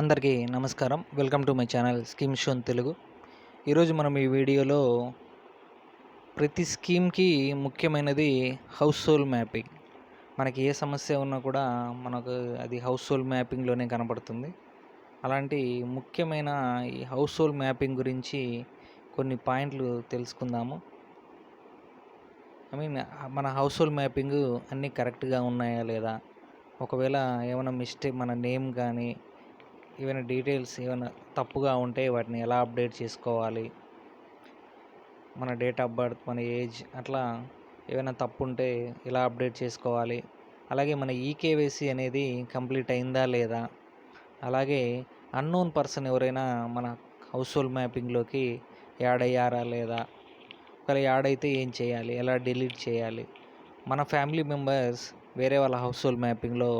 అందరికీ నమస్కారం. Welcome to my channel scheme shown Telugu. ఈరోజు మనం ఈ వీడియోలో ప్రతి స్కీమ్కి ముఖ్యమైనది హౌస్ హోల్ మ్యాపింగ్. మనకి ఏ సమస్య ఉన్నా కూడా మనకు అది హౌస్ హోల్ మ్యాపింగ్లోనే కనపడుతుంది అలాంటి ముఖ్యమైన ఈ హౌస్ హోల్ మ్యాపింగ్ గురించి కొన్ని పాయింట్లు తెలుసుకుందాము. ఐ మీన్ మన హౌస్ హోల్ మ్యాపింగ్ అన్నీ కరెక్ట్గా ఉన్నాయా లేదా? ఒకవేళ ఏమైనా మిస్టేక్ మన నేమ్ కానీ ఏమైనా డీటెయిల్స్ ఏమైనా తప్పుగా ఉంటే వాటిని ఎలా అప్డేట్ చేసుకోవాలి? మన డేట్ ఆఫ్ బర్త్ మన ఏజ్ అట్లా ఏమైనా తప్పు ఉంటే ఎలా అప్డేట్ చేసుకోవాలి? అలాగే మన ఈకేవైసీ అనేది కంప్లీట్ అయిందా లేదా? అలాగే అన్నోన్ పర్సన్ ఎవరైనా మన హౌస్ హోల్డ్ మ్యాపింగ్లోకి యాడ్ అయ్యారా లేదా? ఒకవేళ యాడ్ అయితే ఏం చేయాలి? ఎలా డిలీట్ చేయాలి? మన ఫ్యామిలీ మెంబర్స్ వేరే వాళ్ళ హౌస్ హోల్డ్ మ్యాపింగ్లో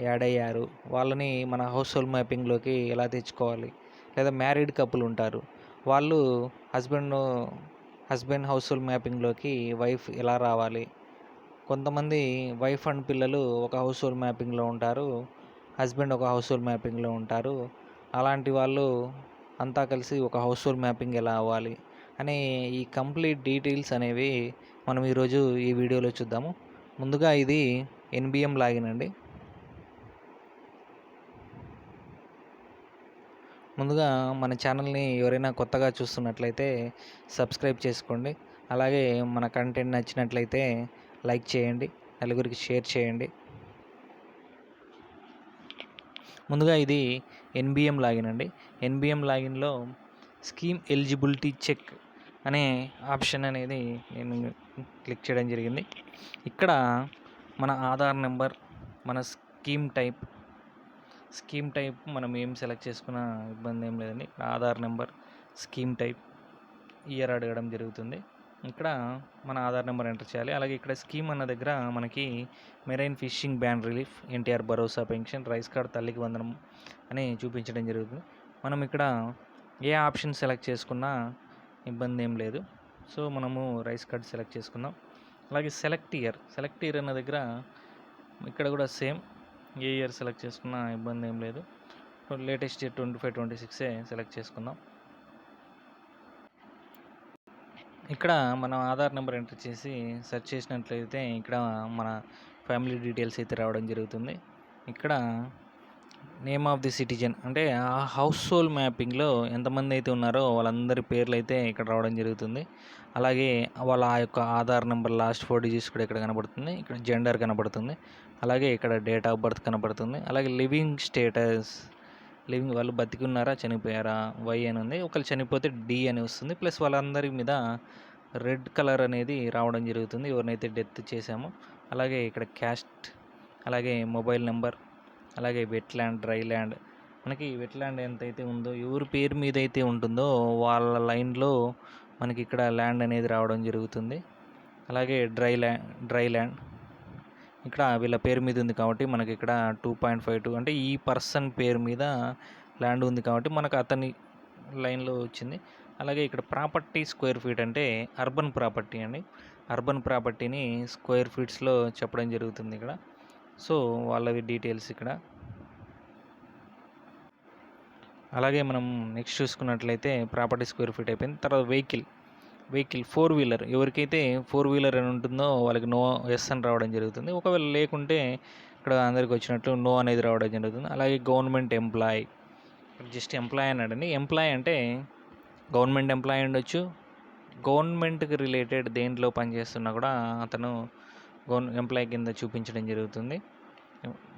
యాడ్ అయ్యారు వాళ్ళని మన హౌస్ హోల్డ్ మ్యాపింగ్లోకి ఎలా తెచ్చుకోవాలి? లేదా మ్యారీడ్ కపుల్ ఉంటారు. వాళ్ళు హస్బెండ్ హస్బెండ్ హౌస్ హోల్డ్ మ్యాపింగ్లోకి వైఫ్ ఎలా రావాలి? కొంతమంది వైఫ్ అండ్ పిల్లలు ఒక హౌస్ హోల్డ్ మ్యాపింగ్లో ఉంటారు. హస్బెండ్ ఒక హౌస్ హోల్డ్ మ్యాపింగ్లో ఉంటారు. అలాంటి వాళ్ళు అంతా కలిసి ఒక హౌస్ హోల్డ్ మ్యాపింగ్ ఎలా అవ్వాలి? అనే ఈ కంప్లీట్ డీటెయిల్స్ అనేవి మనం ఈరోజు ఈ వీడియోలో చూద్దాము. ముందుగా ఇది ఎన్బిఎం లాగిన్ అండి. ముందుగా మన ఛానల్ని ఎవరైనా కొత్తగా చూస్తున్నట్లయితే సబ్స్క్రైబ్ చేసుకోండి. అలాగే మన కంటెంట్ నచ్చినట్లయితే లైక్ చేయండి. నలుగురికి షేర్ చేయండి. ముందుగా ఇది ఎన్బిఎం లాగిన్ అండి. ఎన్బిఎం లాగిన్లో స్కీమ్ ఎలిజిబిలిటీ చెక్ అనే ఆప్షన్ అనేది నేను క్లిక్ చేయడం జరిగింది. ఇక్కడ మన ఆధార్ నెంబర్ మన స్కీమ్ టైప్ స్కీమ్ టైప్ మనం ఏం సెలెక్ట్ చేసుకున్న ఇబ్బంది ఏం లేదండి. Aadhaar number scheme type year అడగడం జరుగుతుంది. ఇక్కడ మన ఆధార్ నెంబర్ ఎంటర్ చేయాలి. అలాగే ఇక్కడ స్కీమ్ అన్న దగ్గర మనకి marine fishing ban relief NTR Bharosa pension rice card తల్లికి వందనం అని చూపించడం జరుగుతుంది. మనం ఇక్కడ ఏ ఆప్షన్ సెలెక్ట్ చేసుకున్నా ఇబ్బంది ఏం లేదు. సో మనము రైస్ కార్డ్ సెలెక్ట్ చేసుకుందాం. అలాగే సెలెక్ట్ ఇయర్ సెలెక్ట్ ఇయర్ అన్న దగ్గర ఇక్కడ కూడా సేమ్ ఏ ఇయర్ సెలెక్ట్ చేసుకున్నా ఇబ్బంది ఏం లేదు. Latest year twenty five twenty సిక్సే select చేసుకుందాం. ఇక్కడ మనం ఆధార్ నెంబర్ ఎంటర్ చేసి సెర్చ్ చేసినట్లయితే ఇక్కడ మన ఫ్యామిలీ డీటెయిల్స్ అయితే రావడం జరుగుతుంది. ఇక్కడ నేమ్ ఆఫ్ ది సిటిజన్ అంటే ఆ హౌస్ హోల్ మ్యాపింగ్లో ఎంతమంది అయితే ఉన్నారో వాళ్ళందరి పేర్లు అయితే ఇక్కడ రావడం జరుగుతుంది. అలాగే వాళ్ళ ఆ యొక్క Aadhaar number last four digits కూడా ఇక్కడ కనబడుతుంది. ఇక్కడ జెండర్ కనబడుతుంది. అలాగే ఇక్కడ డేట్ ఆఫ్ బర్త్ కనబడుతుంది అలాగే లివింగ్ స్టేటస్ లివింగ్ వాళ్ళు బతికి ఉన్నారా చనిపోయారా వై అని ఉంది. ఒకళ్ళు చనిపోతే డి అని వస్తుంది. ప్లస్ వాళ్ళందరి మీద రెడ్ కలర్ అనేది రావడం జరుగుతుంది. ఎవరినైతే డెత్ చేశామో. అలాగే ఇక్కడ క్యాస్ట్ అలాగే మొబైల్ నెంబర్ అలాగే వెట్ ల్యాండ్ డ్రై ల్యాండ్. మనకి వెట్ ల్యాండ్ ఎంతైతే ఉందో ఎవరి పేరు మీద అయితే ఉంటుందో వాళ్ళ లైన్లో మనకి ఇక్కడ ల్యాండ్ అనేది రావడం జరుగుతుంది. అలాగే డ్రై ల్యాండ్ డ్రై ల్యాండ్. ఇక్కడ వీళ్ళ పేరు మీద ఉంది కాబట్టి మనకి ఇక్కడ టూ పాయింట్ ఫైవ్ టూ అంటే ఈ పర్సన్ పేరు మీద ల్యాండ్ ఉంది కాబట్టి మనకు అతని లైన్లో వచ్చింది. అలాగే ఇక్కడ ప్రాపర్టీ స్క్వేర్ ఫీట్ అంటే అర్బన్ ప్రాపర్టీ అండి. అర్బన్ ప్రాపర్టీని స్క్వేర్ ఫీట్స్లో చెప్పడం జరుగుతుంది ఇక్కడ. సో వాళ్ళవి డీటెయిల్స్ ఇక్కడ. అలాగే మనం నెక్స్ట్ చూసుకున్నట్లయితే ప్రాపర్టీ స్క్వేర్ ఫీట్ అయిపోయింది. తర్వాత వెహికల్. Vehicle four wheeler. ఎవరికైతే ఫోర్ వీలర్ అని ఉంటుందో వాళ్ళకి నో ఎస్ అని రావడం జరుగుతుంది. ఒకవేళ లేకుంటే ఇక్కడ అందరికి వచ్చినట్లు నో అనేది రావడం జరుగుతుంది. అలాగే గవర్నమెంట్ ఎంప్లాయ్ జస్ట్ ఎంప్లాయ్ అన్నాడండి. ఎంప్లాయ్ అంటే గవర్నమెంట్ ఎంప్లాయ్ ఉండొచ్చు. గవర్నమెంట్కి రిలేటెడ్ దేంట్లో పనిచేస్తున్నా కూడా అతను గవర్న ఎంప్లాయ్ కింద చూపించడం జరుగుతుంది.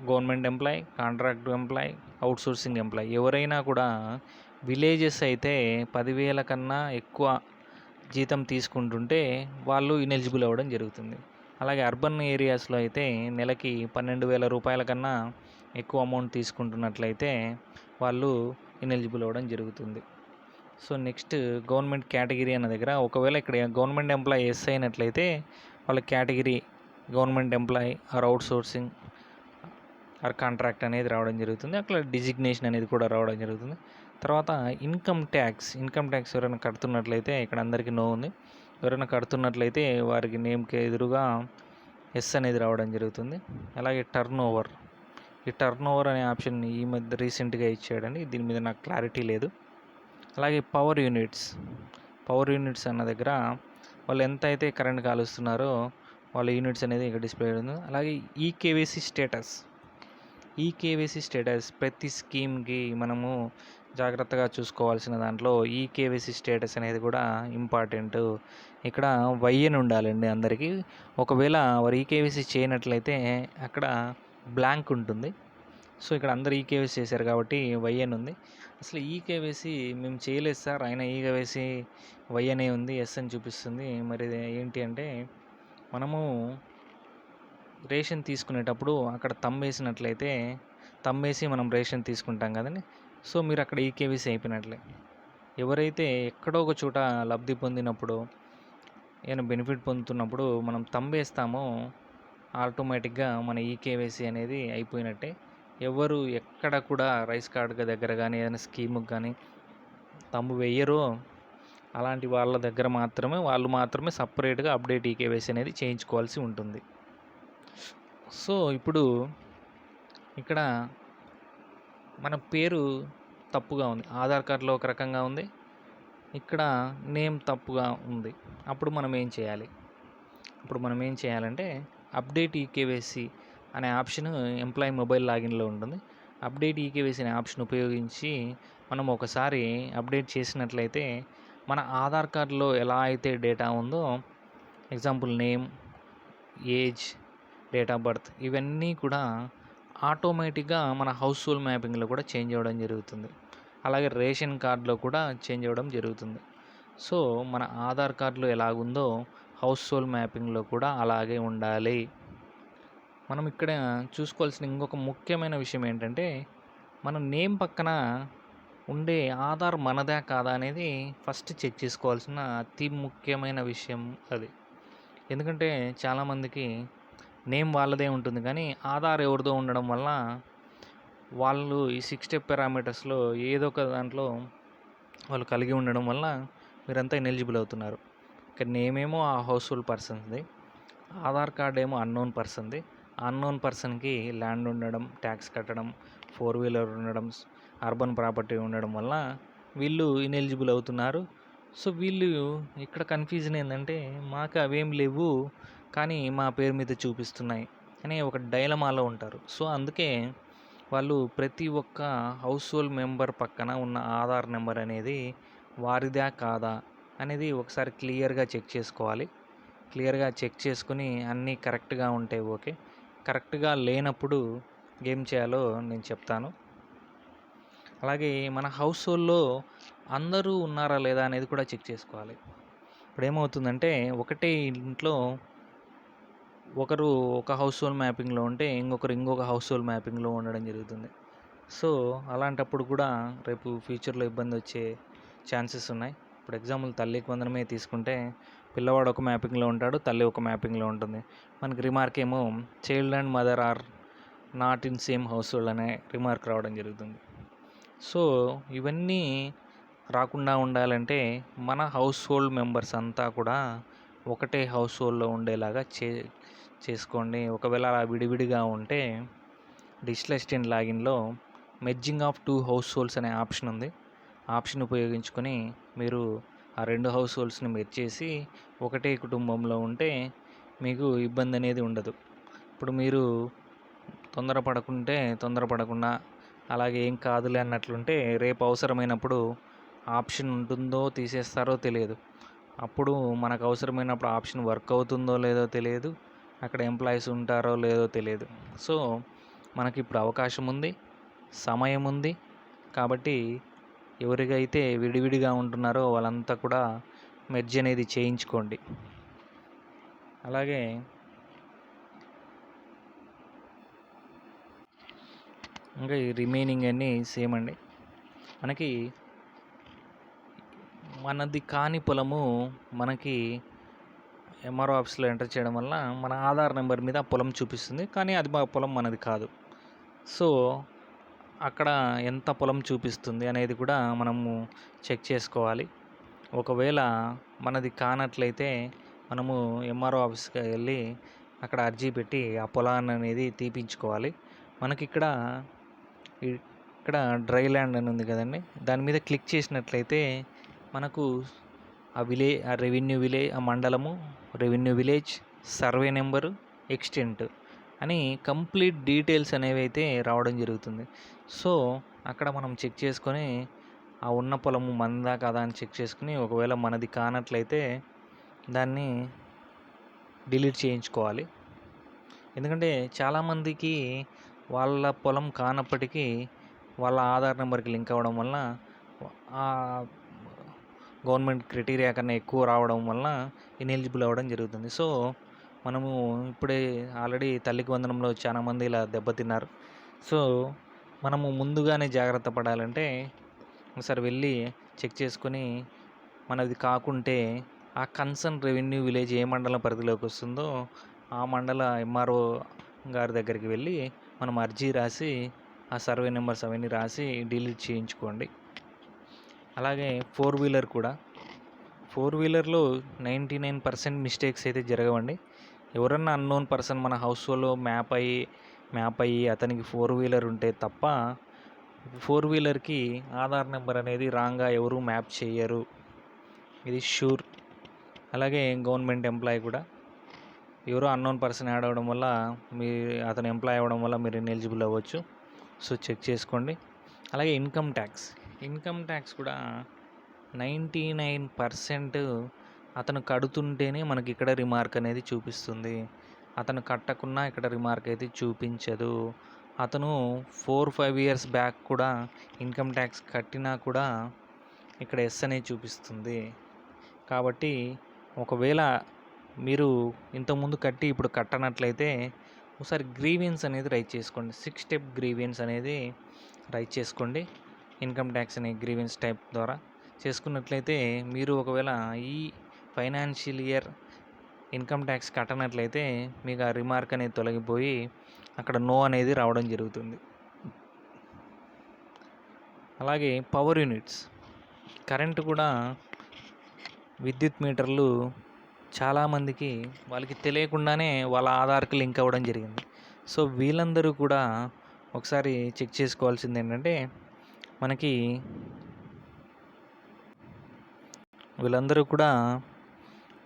Government employee contract employee outsourcing employee. ఎవరైనా కూడా విలేజెస్ అయితే పదివేల కన్నా ఎక్కువ జీతం తీసుకుంటుంటే వాళ్ళు ఇనెలిజిబుల్ అవ్వడం జరుగుతుంది. అలాగే అర్బన్ ఏరియాస్లో అయితే నెలకి పన్నెండు వేల రూపాయల కన్నా ఎక్కువ అమౌంట్ తీసుకుంటున్నట్లయితే వాళ్ళు ఇనెలిజిబుల్ అవ్వడం జరుగుతుంది. సో నెక్స్ట్ గవర్నమెంట్ కేటగిరీ అన్న దగ్గర ఒకవేళ ఇక్కడ గవర్నమెంట్ ఎంప్లాయీ ఎస్ అయినట్లయితే వాళ్ళ category government employee or outsourcing or contract అనేది రావడం జరుగుతుంది. అట్లా డిజిగ్నేషన్ అనేది కూడా రావడం జరుగుతుంది. తర్వాత ఇన్కమ్ ట్యాక్స్ ఇన్కమ్ ట్యాక్స్ ఎవరైనా కడుతున్నట్లయితే ఇక్కడ అందరికీ నో ఉంది. ఎవరైనా కడుతున్నట్లయితే వారికి నేమ్కి ఎదురుగా ఎస్ అనేది రావడం జరుగుతుంది. అలాగే టర్న్ ఓవర్ ఈ టర్న్ ఓవర్ అనే ఆప్షన్ ఈ మధ్య రీసెంట్గా ఇచ్చాడండి. దీని మీద నాకు క్లారిటీ లేదు. అలాగే పవర్ యూనిట్స్ పవర్ యూనిట్స్ అన్న దగ్గర వాళ్ళు ఎంత అయితే కరెంట్ కాలుస్తున్నారో వాళ్ళ యూనిట్స్ అనేది ఇక్కడ డిస్ప్లే ఉంది అలాగే ఈ కేవైసీ స్టేటస్ ఈ కేవైసీ స్టేటస్ ప్రతి స్కీమ్కి మనము జాగ్రత్తగా చూసుకోవాల్సిన దాంట్లో ఈ కేవైసీ స్టేటస్ అనేది కూడా ఇంపార్టెంట్. ఇక్కడ వైఎన్ ఉండాలండి అందరికీ. ఒకవేళ వారు ఈ కేవైసీ చేయనట్లయితే అక్కడ బ్లాంక్ ఉంటుంది. సో ఇక్కడ అందరు ఈ కేవైసీ చేశారు కాబట్టి వైఎన్ ఉంది. అసలు ఈ కేవైసీ మేము చేయలేదు సార్. ఆయన ఈ కేవైసీ వైఎన్ఏ ఉంది ఎస్ అని చూపిస్తుంది. మరి ఏంటి అంటే మనము రేషన్ తీసుకునేటప్పుడు అక్కడ తమ్మేసినట్లయితే తమ్మేసి మనం రేషన్ తీసుకుంటాం కదండి. సో మీరు అక్కడ ఈకేవీసీ అయిపోయినట్లే. ఎవరైతే ఎక్కడో ఒక చోట లబ్ధి పొందినప్పుడు ఏమైనా బెనిఫిట్ పొందుతున్నప్పుడు మనం తంబేస్తామో ఆటోమేటిక్గా మన ఈ కేవైసీ అనేది అయిపోయినట్టే. ఎవరు ఎక్కడ కూడా రైస్ కార్డ్ దగ్గర కానీ ఏదైనా స్కీముకి కానీ తమ్ము వెయ్యరో అలాంటి వాళ్ళ దగ్గర మాత్రమే వాళ్ళు మాత్రమే సపరేట్గా అప్డేట్ ఈకేవైసీ అనేది చేయించుకోవాల్సి ఉంటుంది. సో ఇప్పుడు ఇక్కడ మన పేరు తప్పుగా ఉంది. ఆధార్ కార్డులో ఒక రకంగా ఉంది. ఇక్కడ నేమ్ తప్పుగా ఉంది. అప్పుడు మనం ఏం చేయాలి? ఇప్పుడు మనం ఏం చేయాలంటే అప్డేట్ ఈకేవైసీ అనే ఆప్షన్ ఎంప్లాయీ మొబైల్ లాగిన్లో ఉంటుంది. అప్డేట్ ఈకేవైసీ అనే ఆప్షన్ ఉపయోగించి మనం ఒకసారి అప్డేట్ చేసినట్లయితే మన ఆధార్ కార్డులో ఎలా అయితే డేటా ఉందో example name age date of birth ఇవన్నీ కూడా ఆటోమేటిక్గా మన హౌస్ఫుల్ మ్యాపింగ్లో కూడా చేంజ్ అవ్వడం జరుగుతుంది. అలాగే రేషన్ కార్డులో కూడా చేంజ్ అవ్వడం జరుగుతుంది. సో మన ఆధార్ కార్డులో ఎలాగుందో హౌస్ఫుల్ మ్యాపింగ్లో కూడా అలాగే ఉండాలి. మనం ఇక్కడ చూసుకోవాల్సిన ఇంకొక ముఖ్యమైన విషయం ఏంటంటే మన నేమ్ పక్కన ఉండే ఆధార్ మనదా కాదా అనేది ఫస్ట్ చెక్ చేసుకోవాల్సిన అతి ముఖ్యమైన విషయం అది. ఎందుకంటే చాలామందికి నేమ్ వాళ్ళదే ఉంటుంది కానీ ఆధార్ ఎవరిదో ఉండడం వల్ల వాళ్ళు ఈ సిక్స్ స్టెప్ పారామీటర్స్లో ఏదో ఒక దాంట్లో వాళ్ళు కలిగి ఉండడం వల్ల మీరంతా ఎలిజిబుల్ అవుతున్నారు. ఇక్కడ నేమ్ ఏమో ఆ హౌస్ హోల్డ్ పర్సన్స్ది ఆధార్ కార్డ్ ఏమో అన్నోన్ పర్సన్ది అన్నోన్ పర్సన్కి ల్యాండ్ ఉండడం ట్యాక్స్ కట్టడం ఫోర్ వీలర్ ఉండడం అర్బన్ ప్రాపర్టీ ఉండడం వల్ల వీళ్ళు ఇనెలిజిబుల్ అవుతున్నారు. సో వీళ్ళు ఇక్కడ కన్ఫ్యూజన్ ఏంటంటే మాకు అవేం లేవు కానీ మా పేరు మీద చూపిస్తున్నాయి అనే ఒక డైలమాలో ఉంటారు. సో అందుకే వాళ్ళు ప్రతి ఒక్క హౌస్ హోల్డ్ మెంబర్ పక్కన ఉన్న ఆధార్ నెంబర్ అనేది వారిదా కాదా అనేది ఒకసారి క్లియర్గా చెక్ చేసుకోవాలి. క్లియర్గా చెక్ చేసుకుని అన్నీ కరెక్ట్గా ఉంటే ఓకే. కరెక్ట్గా లేనప్పుడు ఏం చేయాలో నేను చెప్తాను. అలాగే మన హౌస్ హోల్డ్లో అందరూ ఉన్నారా లేదా అనేది కూడా చెక్ చేసుకోవాలి. ఇప్పుడు ఏమవుతుందంటే ఒకటే ఇంట్లో ఒకరు ఒక హౌస్ హోల్డ్ మ్యాపింగ్లో ఉంటే ఇంకొకరు ఇంకొక హౌస్ హోల్డ్ మ్యాపింగ్లో ఉండడం జరుగుతుంది. సో అలాంటప్పుడు కూడా రేపు ఫ్యూచర్లో ఇబ్బంది వచ్చే ఛాన్సెస్ ఉన్నాయి. ఇప్పుడు ఎగ్జాంపుల్ తల్లికి వందనమే తీసుకుంటే పిల్లవాడు ఒక మ్యాపింగ్లో ఉంటాడు తల్లి ఒక మ్యాపింగ్లో ఉంటుంది. మనకి రిమార్క్ ఏమో child and mother or not in same household అనే రిమార్క్ రావడం జరుగుతుంది. సో ఇవన్నీ రాకుండా ఉండాలంటే మన హౌస్ హోల్డ్ మెంబర్స్ అంతా కూడా ఒకటే హౌస్ హోల్డ్లో ఉండేలాగా చే చేసుకోండి. ఒకవేళ అలా విడివిడిగా ఉంటే డిజిటల్ అసిస్టెంట్ లాగిన్లో merging of two households అనే ఆప్షన్ ఉంది. ఆప్షన్ ఉపయోగించుకొని మీరు ఆ రెండు హౌస్ హోల్డ్స్ని మెర్జ్ చేసి ఒకటే కుటుంబంలో ఉంటే మీకు ఇబ్బంది అనేది ఉండదు. ఇప్పుడు మీరు తొందరపడకుంటే తొందరపడకుండా అలాగే ఏం కాదులే అన్నట్లుంటే రేపు అవసరమైనప్పుడు ఆప్షన్ ఉంటుందో తీసేస్తారో తెలియదు. అప్పుడు మనకు అవసరమైనప్పుడు ఆప్షన్ వర్క్ అవుతుందో లేదో తెలియదు. అక్కడ ఎంప్లాయీస్ ఉంటారో లేదో తెలియదు. సో మనకి ఇప్పుడు అవకాశం ఉంది సమయం ఉంది కాబట్టి ఎవరికైతే విడివిడిగా ఉంటున్నారో వాళ్ళంతా కూడా మెర్జ్ అనేది చేయించుకోండి. అలాగే ఇంకా ఈ రిమైనింగ్ అన్నీ సేమ్ అండి. మనకి మనది కాని పొలము మనకి ఎంఆర్ఓ ఆఫీస్లో ఎంటర్ చేయడం వల్ల మన ఆధార్ నెంబర్ మీద పొలం చూపిస్తుంది కానీ అది మా పొలం మనది కాదు. సో అక్కడ ఎంత పొలం చూపిస్తుంది అనేది కూడా మనము చెక్ చేసుకోవాలి. ఒకవేళ మనది కానట్లయితే మనము ఎంఆర్ఓ ఆఫీస్కి వెళ్ళి అక్కడ అర్జీ పెట్టి ఆ పొలాన్ని అనేది తీపించుకోవాలి. మనకి ఇక్కడ ఇక్కడ డ్రై ల్యాండ్ అని ఉంది కదండి దాని మీద క్లిక్ చేసినట్లయితే మనకు ఆ విలే ఆ రెవెన్యూ విలేజ్ ఆ మండలము revenue village survey number extent అని కంప్లీట్ డీటెయిల్స్ అనేవి అయితే రావడం జరుగుతుంది. సో అక్కడ మనం చెక్ చేసుకొని ఆ ఉన్న పొలము మందా కాదా అని చెక్ చేసుకుని ఒకవేళ మనది కానట్లయితే దాన్ని డిలీట్ చేయించుకోవాలి. ఎందుకంటే చాలామందికి వాళ్ళ పొలం కానప్పటికీ వాళ్ళ ఆధార్ నెంబర్కి లింక్ అవ్వడం వల్ల ఆ గవర్నమెంట్ క్రైటీరియా కన్నా ఎక్కువ రావడం వల్ల ఇనెలిజిబుల్ అవ్వడం జరుగుతుంది. సో మనము ఇప్పుడే ఆల్రెడీ తల్లికి వందనంలో చాలామంది ఇలా దెబ్బతిన్నారు. సో మనము ముందుగానే జాగ్రత్త పడాలంటే ఒకసారి వెళ్ళి చెక్ చేసుకొని మనది కాకుంటే ఆ కన్సర్న్ రెవెన్యూ విలేజ్ ఏ మండలం పరిధిలోకి వస్తుందో ఆ మండల ఎంఆర్ఓ గారి దగ్గరికి వెళ్ళి మనం అర్జీ రాసి ఆ సర్వే నెంబర్స్ అవన్నీ రాసి డిలీట్ చేయించుకోండి. అలాగే ఫోర్ వీలర్ కూడా. ఫోర్ వీలర్లో నైంటీ నైన్ పర్సెంట్ మిస్టేక్స్ అయితే జరగవండి. ఎవరన్నా అన్నోన్ పర్సన్ మన హౌస్లో మ్యాప్ అయ్యి మ్యాప్ అయ్యి అతనికి ఫోర్ వీలర్ ఉంటే తప్ప ఫోర్ వీలర్కి ఆధార్ నెంబర్ అనేది రాంగ్గా ఎవరు మ్యాప్ చేయరు. ఇది షూర్. అలాగే గవర్నమెంట్ ఎంప్లాయీ కూడా. ఎవరో అన్నోన్ పర్సన్ యాడ్ అవ్వడం వల్ల మీ అతను ఎంప్లాయ్ అవ్వడం వల్ల మీరు ఎలిజిబుల్ అవ్వచ్చు. సో చెక్ చేసుకోండి. అలాగే ఇన్కమ్ ట్యాక్స్. ఇన్కమ్ ట్యాక్స్ కూడా నైంటీ నైన్ పర్సెంట్ అతను కడుతుంటేనే మనకి ఇక్కడ రిమార్క్ అనేది చూపిస్తుంది. అతను కట్టకున్నా ఇక్కడ రిమార్క్ అయితే చూపించదు. అతను ఫోర్ ఫైవ్ ఇయర్స్ బ్యాక్ కూడా ఇన్కమ్ ట్యాక్స్ కట్టినా కూడా ఇక్కడ ఎస్ అనేది చూపిస్తుంది. కాబట్టి ఒకవేళ మీరు ఇంతకుముందు కట్టి ఇప్పుడు కట్టనట్లయితే ఒకసారి గ్రీవియన్స్ అనేది రైట్ చేసుకోండి. సిక్స్ స్టెప్ గ్రీవియన్స్ అనేది రైట్ చేసుకోండి. ఇన్కమ్ ట్యాక్స్ అనే గ్రీవెన్స్ టైప్ ద్వారా చేసుకున్నట్లయితే మీరు ఒకవేళ ఈ ఫైనాన్షియల్ ఇయర్ ఇన్కమ్ ట్యాక్స్ కట్టనట్లయితే మీకు ఆ రిమార్క్ అనేది తొలగిపోయి అక్కడ నో అనేది రావడం జరుగుతుంది. అలాగే పవర్ యూనిట్స్. కరెంటు కూడా విద్యుత్ మీటర్లు చాలామందికి వాళ్ళకి తెలియకుండానే వాళ్ళ ఆధార్కి లింక్ అవ్వడం జరిగింది. సో వీళ్ళందరూ కూడా ఒకసారి చెక్ చేసుకోవాల్సింది ఏంటంటే మనకి వీళ్ళందరూ కూడా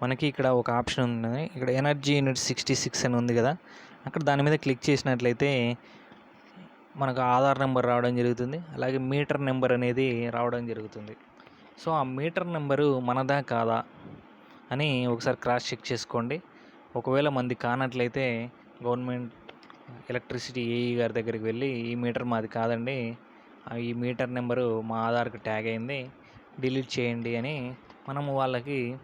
మనకి ఇక్కడ ఒక ఆప్షన్ ఉంది ఇక్కడ ఎనర్జీ యూనిట్ సిక్స్టీ సిక్స్ అని ఉంది కదా. అక్కడ దాని మీద క్లిక్ చేసినట్లయితే మనకు ఆధార్ నెంబర్ రావడం జరుగుతుంది. అలాగే మీటర్ నెంబర్ అనేది రావడం జరుగుతుంది. సో ఆ మీటర్ నెంబరు మనదా కాదా అని ఒకసారి క్రాస్ చెక్ చేసుకోండి. ఒకవేళ మంది కానట్లయితే గవర్నమెంట్ ఎలక్ట్రిసిటీ ఏఈ గారి దగ్గరికి వెళ్ళి ఈ మీటర్ మాది కాదండి. ఈ మీటర్ నెంబరు మా ఆధార్కి ట్యాగ్ అయింది. డిలీట్ చేయండి అని మనము వాళ్ళకి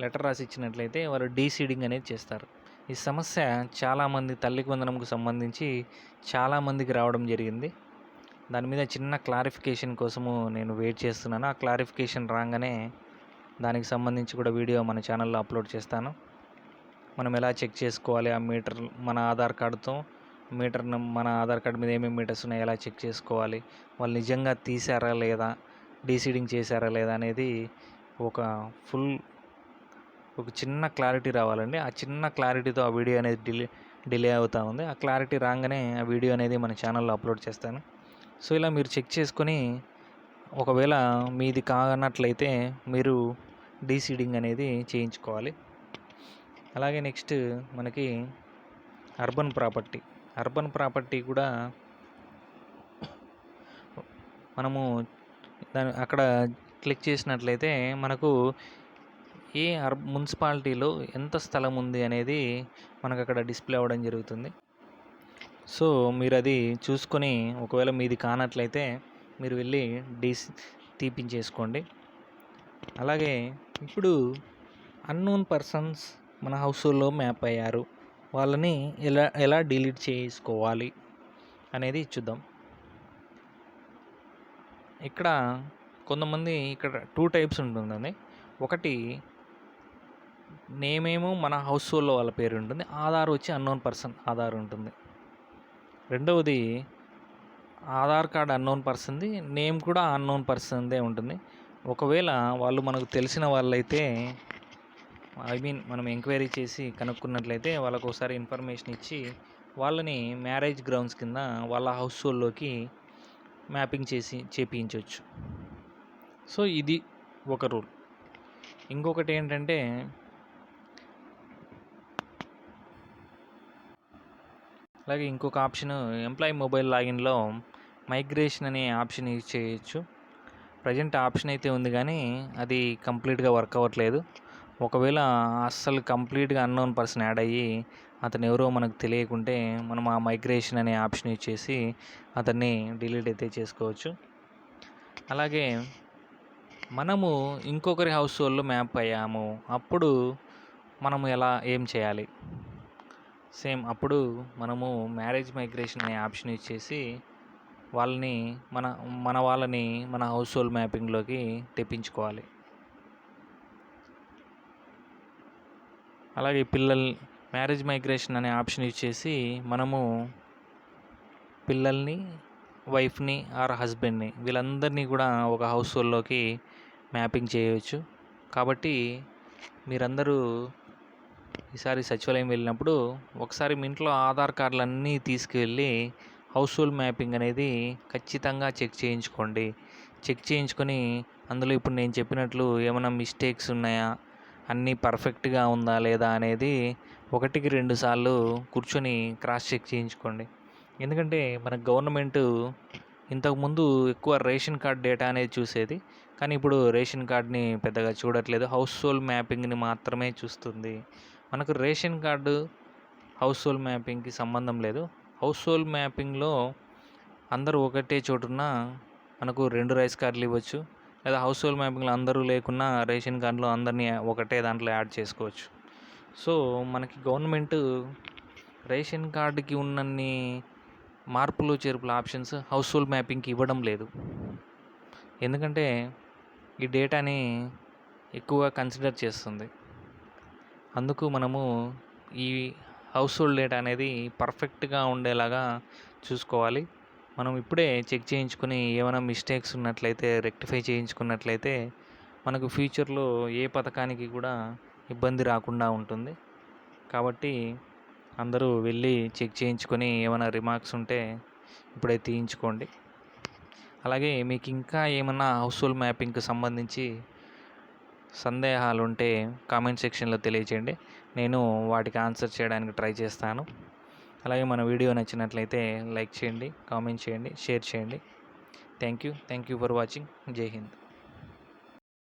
లెటర్ రాసి ఇచ్చినట్లయితే వారు డీసీడింగ్ అనేది చేస్తారు. ఈ సమస్య చాలామంది తల్లికి వందనంకు సంబంధించి చాలామందికి రావడం జరిగింది. దాని మీద చిన్న క్లారిఫికేషన్ కోసము నేను వెయిట్ చేస్తున్నాను. ఆ క్లారిఫికేషన్ రాగానే దానికి సంబంధించి కూడా వీడియో మన ఛానల్లో అప్లోడ్ చేస్తాను. మనం ఎలా చెక్ చేసుకోవాలి? ఆ మీటర్ మన ఆధార్ కార్డుతో మీటర్ మన ఆధార్ కార్డు మీద ఏమేమి మీటర్స్ ఉన్నాయో ఎలా చెక్ చేసుకోవాలి? వాళ్ళు నిజంగా తీసారా లేదా? డీసీడింగ్ చేశారా లేదా అనేది ఒక ఫుల్ ఒక చిన్న క్లారిటీ రావాలండి. ఆ చిన్న క్లారిటీతో ఆ వీడియో అనేది డిలే డిలే అవుతూ ఉంది. ఆ క్లారిటీ రాగానే ఆ వీడియో అనేది మన ఛానల్లో అప్లోడ్ చేస్తాను. సో ఇలా మీరు చెక్ చేసుకొని ఒకవేళ మీది కానట్లయితే మీరు డీసీడింగ్ అనేది చేయించుకోవాలి. అలాగే నెక్స్ట్ మనకి అర్బన్ ప్రాపర్టీ. అర్బన్ ప్రాపర్టీ కూడా మనము దాని అక్కడ క్లిక్ చేసినట్లయితే మనకు ఏ అర్ మున్సిపాలిటీలో ఎంత స్థలం ఉంది అనేది మనకు అక్కడ డిస్ప్లే అవ్వడం జరుగుతుంది. సో మీరు అది చూసుకొని ఒకవేళ మీది కానట్లయితే మీరు వెళ్ళి డీస్ తీపించేసుకోండి. అలాగే ఇప్పుడు అన్నోన్ పర్సన్స్ మన హౌస్లో మ్యాప్ అయ్యారు. వాళ్ళని ఎలా ఎలా డిలీట్ చేసుకోవాలి అనేది చూద్దాం. ఇక్కడ కొంతమంది ఇక్కడ టూ టైప్స్ ఉంటుందండి. ఒకటి నేమేమో మన హౌస్ హోల్డ్లో వాళ్ళ పేరు ఉంటుంది. ఆధార్ వచ్చి అన్నోన్ పర్సన్ ఆధార్ ఉంటుంది. రెండవది ఆధార్ కార్డ్ అన్నోన్ పర్సన్ది నేమ్ కూడా అన్నోన్ పర్సన్దే ఉంటుంది. ఒకవేళ వాళ్ళు మనకు తెలిసిన వాళ్ళైతే ఐ మీన్ మనం ఎంక్వైరీ చేసి కనుక్కున్నట్లయితే వాళ్ళకు ఒకసారి ఇన్ఫర్మేషన్ ఇచ్చి వాళ్ళని మ్యారేజ్ గ్రౌండ్స్ కింద వాళ్ళ హౌస్ హోల్డ్లోకి మ్యాపింగ్ చేసి చేపించవచ్చు సో ఇది ఒక రూల్. ఇంకొకటి ఏంటంటే అలాగే ఇంకొక ఆప్షన్ ఎంప్లాయీ మొబైల్ లాగిన్లో మైగ్రేషన్ అనే ఆప్షన్ యూజ్ చేయొచ్చు. ప్రజెంట్ ఆప్షన్ అయితే ఉంది కానీ అది కంప్లీట్గా వర్క్ అవ్వట్లేదు. ఒకవేళ అస్సలు కంప్లీట్గా అన్నోన్ పర్సన్ యాడ్ అయ్యి అతను ఎవరో మనకు తెలియకుంటే మనం ఆ మైగ్రేషన్ అనే ఆప్షన్ ఇచ్చేసి అతన్ని డిలీట్ అయితే చేసుకోవచ్చు. అలాగే మనము ఇంకొకరి హౌస్ హోల్డ్లో మ్యాప్ అయ్యాము. అప్పుడు మనము ఎలా ఏం చేయాలి? సేమ్ అప్పుడు మనము మ్యారేజ్ మైగ్రేషన్ అనే ఆప్షన్ ఇచ్చేసి వాళ్ళని మన మన వాళ్ళని మన హౌస్ హోల్డ్ మ్యాపింగ్లోకి తెప్పించుకోవాలి. అలాగే పిల్లల్ని మ్యారేజ్ మైగ్రేషన్ అనే ఆప్షన్ ఇచ్చేసి మనము పిల్లల్ని వైఫ్ని ఆర్ హస్బెండ్ని వీళ్ళందరినీ కూడా ఒక హౌస్ హోల్డ్లోకి మ్యాపింగ్ చేయవచ్చు. కాబట్టి మీరందరూ ఈసారి సచివాలయం వెళ్ళినప్పుడు ఒకసారి మీ ఇంట్లో ఆధార్ కార్డులన్నీ తీసుకువెళ్ళి హౌస్ హోల్డ్ మ్యాపింగ్ అనేది ఖచ్చితంగా చెక్ చేయించుకోండి. చెక్ చేయించుకొని అందులో ఇప్పుడు నేను చెప్పినట్లు ఏమైనా మిస్టేక్స్ ఉన్నాయా? అన్నీ పర్ఫెక్ట్గా ఉందా లేదా అనేది ఒకటికి రెండు సార్లు కూర్చొని క్రాస్ చెక్ చేయించుకోండి. ఎందుకంటే మన గవర్నమెంట్ ఇంతకుముందు ఎక్కువ రేషన్ కార్డ్ డేటా అనేది చూసేది. కానీ ఇప్పుడు రేషన్ కార్డ్ని పెద్దగా చూడట్లేదు. హౌస్ హోల్డ్ మ్యాపింగ్ని మాత్రమే చూస్తుంది. మనకు రేషన్ కార్డు హౌస్ హోల్డ్ మ్యాపింగ్కి సంబంధం లేదు. హౌస్ హోల్డ్ మ్యాపింగ్లో అందరూ ఒకటే చోటున మనకు రెండు రైస్ కార్డులు ఇవ్వచ్చు. లేదా హౌస్ హోల్డ్ మ్యాపింగ్లో అందరూ లేకున్నా రేషన్ కార్డులో అందరినీ ఒకటే దాంట్లో యాడ్ చేసుకోవచ్చు. సో మనకి గవర్నమెంట్ రేషన్ కార్డుకి ఉన్నన్ని మార్పులు చేర్పుల ఆప్షన్స్ హౌస్ హోల్డ్ మ్యాపింగ్కి ఇవ్వడం లేదు. ఎందుకంటే ఈ డేటాని ఎక్కువ కన్సిడర్ చేస్తుంది. అందుకు మనము ఈ హౌస్ హోల్డ్ డేటా అనేది పర్ఫెక్ట్గా ఉండేలాగా చూసుకోవాలి. మనం ఇప్పుడే చెక్ చేయించుకొని ఏమైనా మిస్టేక్స్ ఉన్నట్లయితే రెక్టిఫై చేయించుకున్నట్లయితే మనకు ఫ్యూచర్లో ఏ పథకానికి కూడా ఇబ్బంది రాకుండా ఉంటుంది. కాబట్టి అందరూ వెళ్ళి చెక్ చేయించుకొని ఏమైనా రిమార్క్స్ ఉంటే ఇప్పుడే తీయించుకోండి. అలాగే మీకు ఇంకా ఏమన్నా హౌస్ఫుల్ మ్యాపింగ్కి సంబంధించి సందేహాలు ఉంటే కామెంట్ సెక్షన్లో తెలియచేయండి. నేను వాటికి ఆన్సర్ చేయడానికి ట్రై చేస్తాను. అలాగే మన వీడియో నచ్చినట్లయితే లైక్ చేయండి కామెంట్ చేయండి షేర్ చేయండి. Thank you thank you for watching జై హింద్